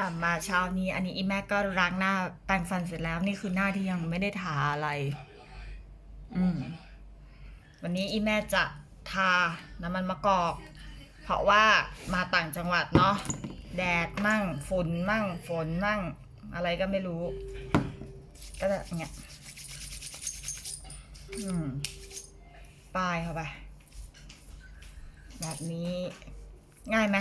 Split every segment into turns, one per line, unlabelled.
อ่ามาเช้านี้ อันนี้อีแม่ก็ล้างหน้าแปรงฟันเสร็จแล้ว นี่คือหน้าที่ยังไม่ได้ทาอะไร อืม วันนี้อีแม่จะทาน้ำมันมะกอก เพราะว่ามาต่างจังหวัดเนาะแดดมั่งฝุ่นมั่งฝนมั่ง อะไรก็ไม่รู้ ก็จะเงี้ยอืมป้ายเข้าไป แบบนี้ง่ายไหม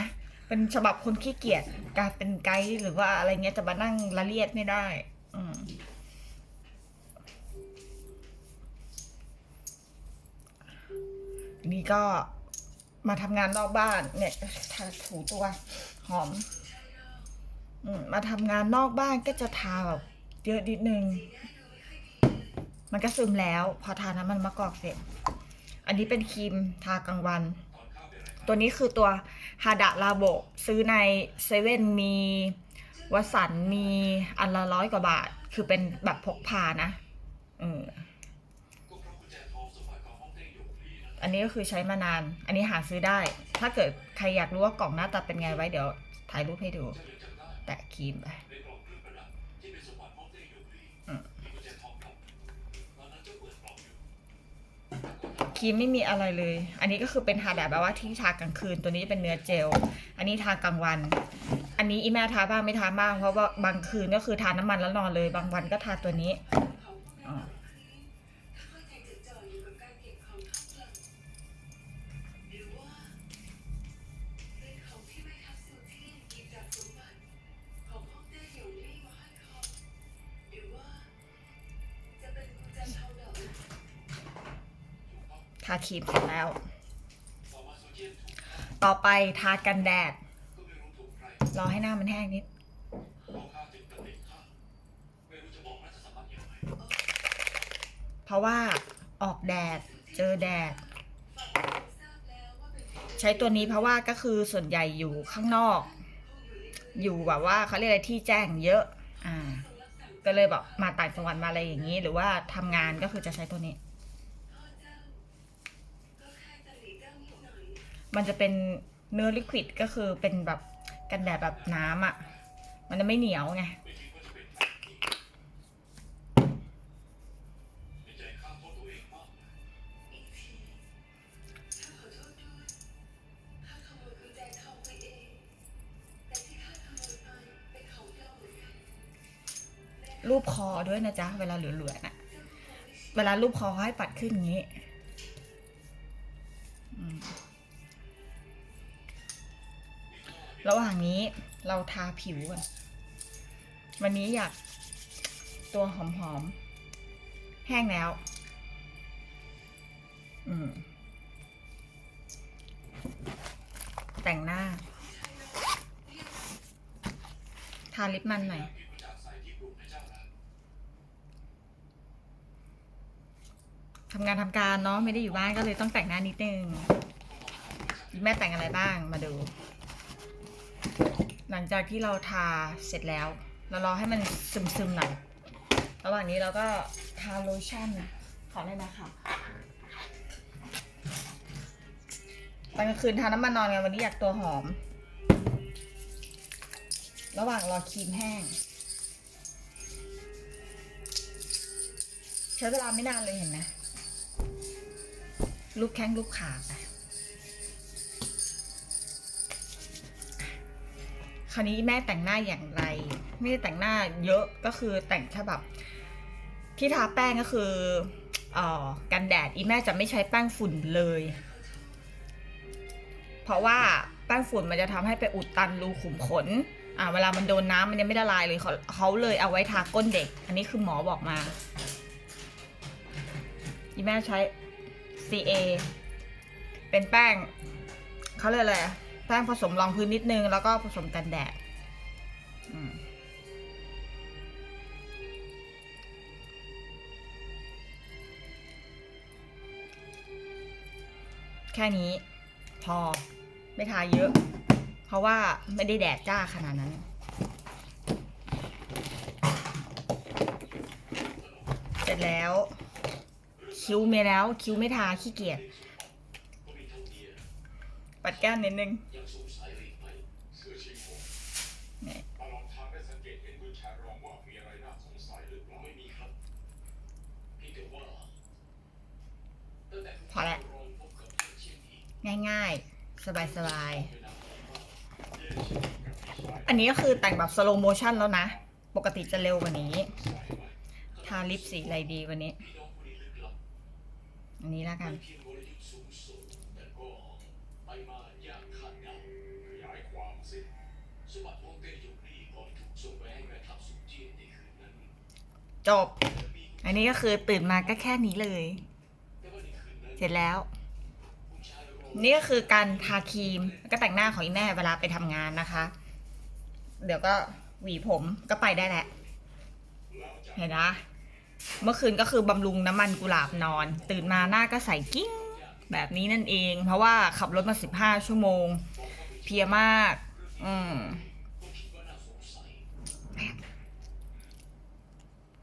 เป็นฉบับคนขี้เกียจการเป็นไกด์หรือว่าอะไรเงี้ยจะมานั่งละเลียดไม่ได้ อืมนี่ก็มาทำงานนอกบ้านเนี่ยทาถูตัวหอมมมาทำงานนอกบ้านก็จะทาแบบเยอะนิดนึง มันก็ซึมแล้ว พอทาน้ำมันมะกอกเสร็จ อันนี้เป็นครีมทากลางวัน ตัวนี้คือตัวฮาดะลาโบซื้อในเซเว่นมีวสันมีอันละร้อยกว่าบาท คือเป็นแบบพกพานะอออันนี้ก็คือใช้มานาน อันนี้หาซื้อได้ ถ้าเกิดใครอยากรู้ว่ากล่องหน้าตาเป็นไงไว้เดี๋ยวถ่ายรูปให้ดู แตะครีมไป ครีมไม่มีอะไรเลย อันนี้ก็คือเป็นทาแบบว่าที่ทากลางคืน ตัวนี้เป็นเนื้อเจล อันนี้ทากลางวัน อันนี้อีแม่ทาบ้างไม่ทาบ้าง เพราะว่าบางคืนก็คือทาน้ำมันแล้วนอนเลย บางวันก็ทาตัวนี้อ๋อาครีมเสร็จแล้ว ต่อไปทากันแดด รอให้หน้ามันแห้งนิดเพราะว่าออกแดดเจอแดด ใช้ตัวนี้เพราะว่าก็คือส่วนใหญ่อยู่ข้างนอก อยู่แบบว่าเขาเรียกอะไรที่แจ้งเยอะอ่าก็เลยแบบมาต่างจังหวัดมาอะไรอย่างนี้ หรือว่าทำงานก็คือจะใช้ตัวนี้ มันจะเป็นเนื้อลิควิดก็คือเป็นแบบกันแดดแบบน้ำอะ่ะ มันจะไม่เหนียวไงรูปคอด้วยนะจ๊ะ เวลาเหลือๆน่ะ เวลารูปคอให้ปัดขึ้นอย่างนี้ ระหว่างนี้เราทาผิวก่อนวันนี้อยากตัวหอมๆ แห้งแล้ว อืม แต่งหน้า ทาลิปมันหน่อยทำงานทำการเนาะไม่ได้อยู่บ้านก็เลยต้องแต่งหน้านิดนึงแม่แต่งอะไรบ้างมาดู หลังจากที่เราทาเสร็จแล้ว เรารอให้มันซึมๆหน่อย ระหว่างนี้เราก็ทาโลชั่นขอเลยนะคะตอนกลางคืนทาน้ำมันนอนไงวันนี้อยากตัวหอม ระหว่างรอครีมแห้ง ใช้เวลาไม่นานเลยเห็นไหมรูปแข้งรูปขาไป ราวนี้แม่แต่งหน้าอย่างไร ไม่ได้แต่งหน้าเยอะก็คือแต่งแค่แบบที่ทาแป้งก็คืออ่อกันแดดอีแม่จะไม่ใช้แป้งฝุ่นเลย เพราะว่าแป้งฝุ่นมันจะทำให้ไปอุดตันรูขุมขนอ่าเวลามันโดนน้ำมันยังไม่ละลายเลยเขาเขาเลยเอาไว้ทาก้นเด็ก อันนี้คือหมอบอกมา อีแม่ใช้ CA เป็นแป้งเขาเรียกอะไรอะ แป้งผสมรองพื้นนิดนึง แล้วก็ผสมกันแดดแค่นี้ พอ ไม่ทาเยอะ เพราะว่าไม่ได้แดดจ้าขนาดนั้นเสร็จแล้ว คิ้วไม่แล้ว คิ้วไม่ทาขี้เกียจ ปัดก้านนิดนึงพอและง่ายๆ สบายสบายอันนี้ก็คือแต่งแบบสโลโมชันแล้วนะ ปกติจะเร็วกว่านี้ ทาลิปสีอะไรดีวันนี้ อันนี้แล้วกัน
มาอย่างคาดเดาขยายความสิสมบัติวงเต้หยกลี่ก่อนถูกส่งไปให้แม่ทัพสุเจียนในคืนนั้น
จบ อันนี้ก็คือตื่นมาก็แค่นี้เลย เสร็จแล้ว นี่ก็คือการทาครีมก็แต่งหน้าของอีแม่เวลาไปทำงานนะคะ เดี๋ยวก็หวีผมก็ไปได้แหละ เห็นนะ เมื่อคืนก็คือบำรุงน้ำมันกุหลาบนอน ตื่นมาหน้าก็ใสกิ้ง แบบนี้นั่นเอง เพราะว่าขับรถมา 15 ชั่วโมง เพียมาก อืม